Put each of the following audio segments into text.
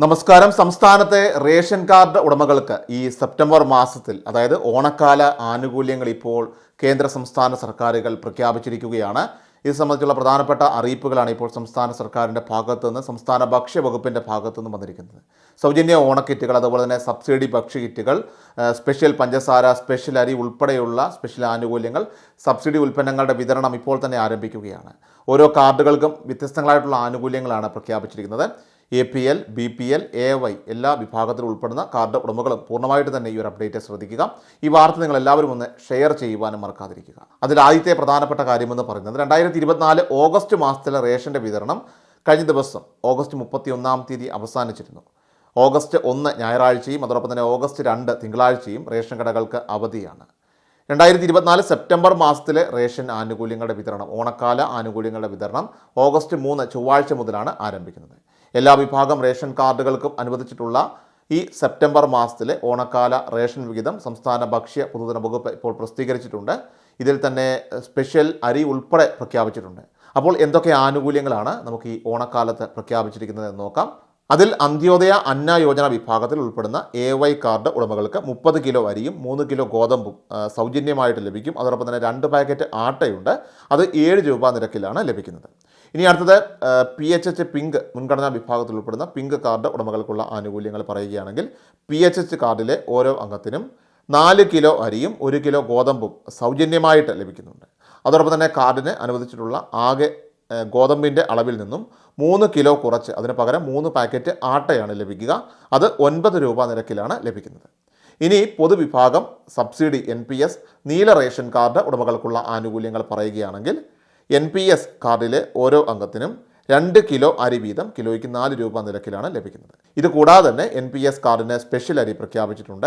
നമസ്കാരം. സംസ്ഥാനത്തെ ration card ഉടമകൾക്ക് ഈ സെപ്റ്റംബർ മാസത്തിൽ അതായത് ഓണക്കാല ആനുകൂല്യങ്ങൾ ഇപ്പോൾ കേന്ദ്ര സംസ്ഥാന സർക്കാരുകൾ പ്രഖ്യാപിച്ചിരിക്കുകയാണ്. ഇത് സംബന്ധിച്ചുള്ള പ്രധാനപ്പെട്ട അറിയിപ്പുകളാണ് ഇപ്പോൾ സംസ്ഥാന സർക്കാരിന്റെ ഭാഗത്തു നിന്ന് സംസ്ഥാന ഭക്ഷ്യവകുപ്പിന്റെ ഭാഗത്തു നിന്ന് വന്നിരിക്കുന്നത്. സൗജന്യ ഓണക്കിറ്റുകൾ അതുപോലെ തന്നെ സബ്സിഡി ഭക്ഷ്യ കിറ്റുകൾ സ്പെഷ്യൽ പഞ്ചസാര സ്പെഷ്യൽ അരി ഉൾപ്പെടെയുള്ള സ്പെഷ്യൽ ആനുകൂല്യങ്ങൾ സബ്സിഡി ഉൽപ്പന്നങ്ങളുടെ വിതരണം ഇപ്പോൾ തന്നെ ആരംഭിക്കുകയാണ്. ഓരോ കാർഡുകൾക്കും വ്യത്യസ്തങ്ങളായിട്ടുള്ള ആനുകൂല്യങ്ങളാണ് പ്രഖ്യാപിച്ചിരിക്കുന്നത്. A P L B P L A Y എല്ലാ വിഭാഗത്തിലും ഉൾപ്പെടുന്ന കാർഡ് ഉടമകളും പൂർണമായിട്ട് തന്നെ ഈ ഒരു അപ്ഡേറ്റ് ശ്രദ്ധിക്കുക. ഈ വാർത്ത നിങ്ങൾ എല്ലാവരും ഒന്ന് ഷെയർ ചെയ്യുവാനും മറക്കാതിരിക്കുക. അതിൽ ആദ്യത്തെ പ്രധാനപ്പെട്ട കാര്യമെന്ന് പറയുന്നത് രണ്ടായിരത്തി ഇരുപത്തിനാല് ഓഗസ്റ്റ് മാസത്തിലെ റേഷന്റെ വിതരണം കഴിഞ്ഞ ദിവസം ഓഗസ്റ്റ് മുപ്പത്തി ഒന്നാം തീയതി അവസാനിച്ചിരുന്നു. ഓഗസ്റ്റ് ഒന്ന് ഞായറാഴ്ചയും അതോടൊപ്പം തന്നെ ഓഗസ്റ്റ് രണ്ട് തിങ്കളാഴ്ചയും റേഷൻ കടകൾക്ക് അവധിയാണ്. രണ്ടായിരത്തി ഇരുപത്തിനാല് സെപ്റ്റംബർ മാസത്തിലെ റേഷൻ ആനുകൂല്യങ്ങളുടെ വിതരണം ഓണക്കാല ആനുകൂല്യങ്ങളുടെ വിതരണം ഓഗസ്റ്റ് മൂന്ന് ചൊവ്വാഴ്ച മുതലാണ് ആരംഭിക്കുന്നത്. എല്ലാ വിഭാഗം റേഷൻ കാർഡുകൾക്കും അനുവദിച്ചിട്ടുള്ള ഈ സെപ്റ്റംബർ മാസത്തിലെ ഓണക്കാല റേഷൻ വിഹിതം സംസ്ഥാന ഭക്ഷ്യ പൊതുജന വകുപ്പ് ഇപ്പോൾ പ്രസിദ്ധീകരിച്ചിട്ടുണ്ട്. ഇതിൽ തന്നെ സ്പെഷ്യൽ അരി ഉൾപ്പെടെ പ്രഖ്യാപിച്ചിട്ടുണ്ട്. അപ്പോൾ എന്തൊക്കെ ആനുകൂല്യങ്ങളാണ് നമുക്ക് ഈ ഓണക്കാലത്ത് പ്രഖ്യാപിച്ചിരിക്കുന്നത് എന്ന് നോക്കാം. അതിൽ അന്ത്യോദയ അന്ന യോജന വിഭാഗത്തിൽ ഉൾപ്പെടുന്ന എ വൈ കാർഡ് ഉടമകൾക്ക് മുപ്പത് കിലോ അരിയും മൂന്ന് കിലോ ഗോതമ്പും സൗജന്യമായിട്ട് ലഭിക്കും. അതോടൊപ്പം തന്നെ രണ്ട് പാക്കറ്റ് ആട്ടയുണ്ട്. അത് ഏഴ് രൂപ നിരക്കിലാണ് ലഭിക്കുന്നത്. ഇനി അടുത്തത് പി എച്ച് എച്ച് പിങ്ക് മുൻഗണനാ വിഭാഗത്തിൽ ഉൾപ്പെടുന്ന പിങ്ക് കാർഡ് ഉടമകൾക്കുള്ള ആനുകൂല്യങ്ങൾ പറയുകയാണെങ്കിൽ പി എച്ച് എച്ച് കാർഡിലെ ഓരോ അംഗത്തിനും നാല് കിലോ അരിയും ഒരു കിലോ ഗോതമ്പും സൗജന്യമായിട്ട് ലഭിക്കുന്നുണ്ട്. അതോടൊപ്പം തന്നെ കാർഡിന് അനുവദിച്ചിട്ടുള്ള ആകെ ഗോതമ്പിന്റെ അളവിൽ നിന്നും മൂന്ന് കിലോ കുറച്ച് അതിന് പകരം മൂന്ന് പാക്കറ്റ് ആട്ടയാണ് ലഭിക്കുക. അത് ഒൻപത് രൂപ നിരക്കിലാണ് ലഭിക്കുന്നത്. ഇനി പൊതുവിഭാഗം സബ്സിഡി എൻ പി എസ് നീല റേഷൻ കാർഡ് ഉടമകൾക്കുള്ള ആനുകൂല്യങ്ങൾ പറയുകയാണെങ്കിൽ എൻ പി എസ് കാർഡിലെ ഓരോ അംഗത്തിനും രണ്ട് കിലോ അരി വീതം കിലോയ്ക്ക് നാല് രൂപ നിരക്കിലാണ് ലഭിക്കുന്നത്. ഇത് കൂടാതെ തന്നെ എൻ പി എസ് കാർഡിന് സ്പെഷ്യൽ അരി പ്രഖ്യാപിച്ചിട്ടുണ്ട്.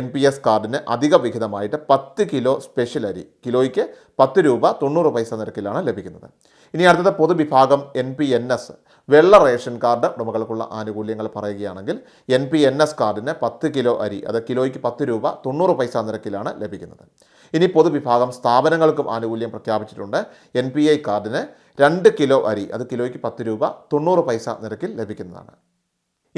എൻ പി എസ് കാർഡിന് അധിക വിഹിതമായിട്ട് പത്ത് കിലോ സ്പെഷ്യൽ അരി കിലോയ്ക്ക് പത്ത് രൂപ തൊണ്ണൂറ് പൈസ നിരക്കിലാണ് ലഭിക്കുന്നത്. ഇനി അടുത്തത് പൊതുവിഭാഗം എൻ പി എൻ എസ് വെള്ള റേഷൻ കാർഡ് ഉടമകൾക്കുള്ള ആനുകൂല്യങ്ങൾ പറയുകയാണെങ്കിൽ എൻ പി എൻ എസ് കാർഡിന് പത്ത് കിലോ അരി അത് കിലോയ്ക്ക് പത്ത് രൂപ തൊണ്ണൂറ് പൈസ നിരക്കിലാണ് ലഭിക്കുന്നത്. ഇനി പൊതുവിഭാഗം സ്ഥാപനങ്ങൾക്കും ആനുകൂല്യം പ്രഖ്യാപിച്ചിട്ടുണ്ട്. എൻ പി ഐ കാർഡിന് രണ്ട് കിലോ അരി അത് കിലോയ്ക്ക് പത്ത് രൂപ തൊണ്ണൂറ് പൈസ നിരക്കിൽ ലഭിക്കുന്നതാണ്.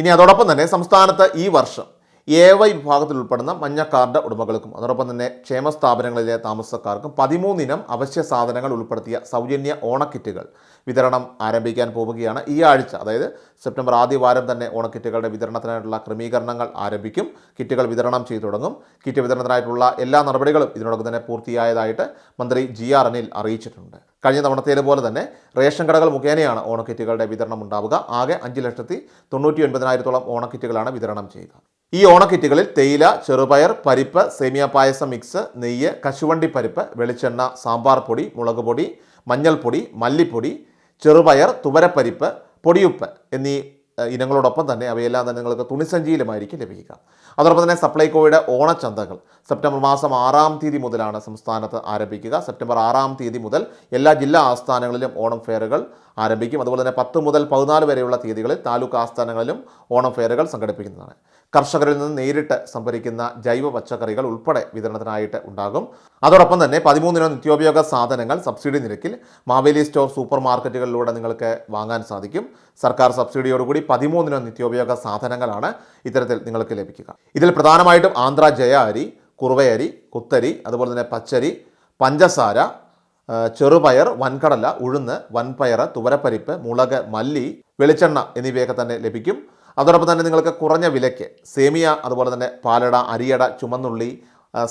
ഇനി അതോടൊപ്പം തന്നെ സംസ്ഥാനത്ത് ഈ വർഷം എ വൈ വിഭാഗത്തിൽ ഉൾപ്പെടുന്ന മഞ്ഞ കാർഡ് ഉടമകൾക്കും അതോടൊപ്പം തന്നെ ക്ഷേമ സ്ഥാപനങ്ങളിലെ താമസക്കാർക്കും പതിമൂന്നിനം അവശ്യ സാധനങ്ങൾ ഉൾപ്പെടുത്തിയ സൗജന്യ ഓണക്കിറ്റുകൾ വിതരണം ആരംഭിക്കാൻ പോവുകയാണ് ഈ ആഴ്ച. അതായത് സെപ്റ്റംബർ ആദ്യ വാരം തന്നെ ഓണക്കിറ്റുകളുടെ വിതരണത്തിനായിട്ടുള്ള ക്രമീകരണങ്ങൾ ആരംഭിക്കും. കിറ്റുകൾ വിതരണം ചെയ്തു തുടങ്ങും. കിറ്റ് വിതരണത്തിനായിട്ടുള്ള എല്ലാ നടപടികളും ഇതിനോടൊപ്പം തന്നെ പൂർത്തിയായതായിട്ട് മന്ത്രി ജി ആർ അനിൽ അറിയിച്ചിട്ടുണ്ട്. കഴിഞ്ഞ തവണത്തേതുപോലെ തന്നെ റേഷൻ കടകൾ മുഖേനയാണ് ഓണക്കിറ്റുകളുടെ വിതരണം ഉണ്ടാവുക. ആകെ അഞ്ച് ലക്ഷത്തി തൊണ്ണൂറ്റി ഒൻപതിനായിരത്തോളം ഓണക്കിറ്റുകളാണ് വിതരണം ചെയ്യുക. ഈ ഓണക്കിറ്റുകളിൽ തേയില ചെറുപയർ പരിപ്പ് സേമിയ പായസം മിക്സ് നെയ്യ് കശുവണ്ടി പരിപ്പ് വെളിച്ചെണ്ണ സാമ്പാർ പൊടി മുളക് പൊടി മഞ്ഞൾപ്പൊടി മല്ലിപ്പൊടി ചെറുപയർ തുവരപ്പരിപ്പ് പൊടിയുപ്പ് എന്നീ ഇനങ്ങളോടൊപ്പം തന്നെ അവയെല്ലാം തന്നെ നിങ്ങൾക്ക് തുണിസഞ്ചിയിലുമായിരിക്കും ലഭിക്കുക. അതോടൊപ്പം തന്നെ സപ്ലൈകോയുടെ ഓണച്ചന്തകൾ സെപ്റ്റംബർ മാസം ആറാം തീയതി മുതലാണ് സംസ്ഥാനത്ത് ആരംഭിക്കുക. സെപ്റ്റംബർ ആറാം തീയതി മുതൽ എല്ലാ ജില്ലാ ആസ്ഥാനങ്ങളിലും ഓണം ഫെയറുകൾ ആരംഭിക്കും. അതുപോലെ തന്നെ പത്ത് മുതൽ പതിനാല് വരെയുള്ള തീയതികളിൽ താലൂക്ക് ആസ്ഥാനങ്ങളിലും ഓണം ഫെയറുകൾ സംഘടിപ്പിക്കുന്നതാണ്. കർഷകരിൽ നിന്ന് നേരിട്ട് സംഭരിക്കുന്ന ജൈവ പച്ചക്കറികൾ ഉൾപ്പെടെ വിതരണത്തിനായിട്ട് ഉണ്ടാകും. അതോടൊപ്പം തന്നെ പതിമൂന്നിനോ നിത്യോപയോഗ സാധനങ്ങൾ സബ്സിഡി നിരക്കിൽ മാവേലി സ്റ്റോർ സൂപ്പർ മാർക്കറ്റുകളിലൂടെ നിങ്ങൾക്ക് വാങ്ങാൻ സാധിക്കും. സർക്കാർ സബ്സിഡിയോടുകൂടി പതിമൂന്നിനോ നിത്യോപയോഗ സാധനങ്ങളാണ് ഇത്തരത്തിൽ നിങ്ങൾക്ക് ലഭിക്കുക. ഇതിൽ പ്രധാനമായിട്ടും ആന്ധ്ര ജയ അരി കുറുവയരി കുത്തരി അതുപോലെ തന്നെ പച്ചരി പഞ്ചസാര ചെറുപയർ വൻകടല ഉഴുന്ന് വൻപയർ തുവരപ്പരിപ്പ് മുളക് മല്ലി വെളിച്ചെണ്ണ എന്നിവയൊക്കെ തന്നെ ലഭിക്കും. അതോടൊപ്പം തന്നെ നിങ്ങൾക്ക് കുറഞ്ഞ വിലയ്ക്ക് സേമിയ അതുപോലെ തന്നെ പാലട അരിയട ചുമന്നുള്ളി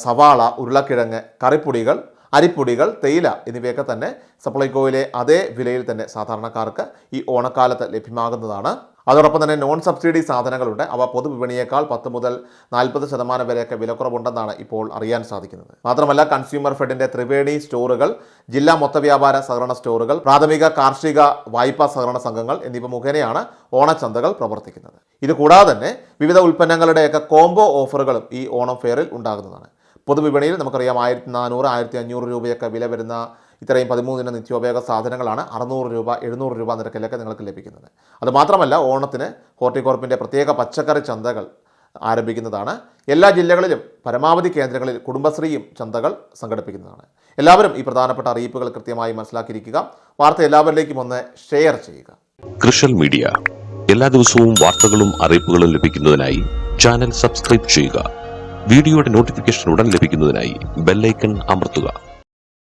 സവാള ഉരുളക്കിഴങ്ങ് കറിപ്പൊടികൾ അരിപ്പൊടികൾ തേയില എന്നിവയൊക്കെ തന്നെ സപ്ലൈകോയിലെ അതേ വിലയിൽ തന്നെ സാധാരണക്കാർക്ക് ഈ ഓണക്കാലത്ത് ലഭ്യമാകുന്നതാണ്. അതോടൊപ്പം തന്നെ നോൺ സബ്സിഡി സാധനങ്ങളുണ്ട്. അവ പൊതുവിപണിയേക്കാൾ പത്ത് മുതൽ നാൽപ്പത് ശതമാനം വരെയൊക്കെ വിലക്കുറവുണ്ടെന്നാണ് ഇപ്പോൾ അറിയാൻ സാധിക്കുന്നത്. മാത്രമല്ല കൺസ്യൂമർ ഫെഡിന്റെ ത്രിവേണി സ്റ്റോറുകൾ ജില്ലാ മൊത്തവ്യാപാര സഹകരണ സ്റ്റോറുകൾ പ്രാഥമിക കാർഷിക വായ്പാ സഹകരണ സംഘങ്ങൾ എന്നിവ മുഖേനയാണ് ഓണച്ചന്തകൾ പ്രവർത്തിക്കുന്നത്. ഇതുകൂടാതെ തന്നെ വിവിധ ഉൽപ്പന്നങ്ങളുടെയൊക്കെ കോംബോ ഓഫറുകളും ഈ ഓണം ഫെയറിൽ ഉണ്ടാകുന്നതാണ്. പൊതുവിപണിയിൽ നമുക്കറിയാം ആയിരത്തി നാനൂറ് ആയിരത്തി അഞ്ഞൂറ് രൂപയൊക്കെ വില വരുന്ന ഇത്രയും പതിമൂന്നിന് നിത്യോപയോഗ സാധനങ്ങളാണ് അറുന്നൂറ് രൂപ എഴുന്നൂറ് രൂപ നിരക്കിലൊക്കെ നിങ്ങൾക്ക് ലഭിക്കുന്നത്. അതുമാത്രമല്ല ഓണത്തിന് ഹോർട്ടികോർപ്പിന്റെ പ്രത്യേക പച്ചക്കറി ചന്തകൾ ആരംഭിക്കുന്നതാണ്. എല്ലാ ജില്ലകളിലും പരമാവധി കേന്ദ്രങ്ങളിൽ കുടുംബശ്രീയും ചന്തകൾ സംഘടിപ്പിക്കുന്നതാണ്. എല്ലാവരും ഈ പ്രധാനപ്പെട്ട അറിയിപ്പുകൾ കൃത്യമായി മനസ്സിലാക്കിയിരിക്കുക. വാർത്ത എല്ലാവരിലേക്കും ഒന്ന് ഷെയർ ചെയ്യുക. കൃഷൽ മീഡിയ. എല്ലാ ദിവസവും വാർത്തകളും അറിയിപ്പുകളും ലഭിക്കുന്നതിനായി ചാനൽ സബ്സ്ക്രൈബ് ചെയ്യുക. വീഡിയോയുടെ നോട്ടിഫിക്കേഷൻ ഉടൻ ലഭിക്കുന്നതിനായി ബെല്ലൈക്കൺ അമർത്തുക.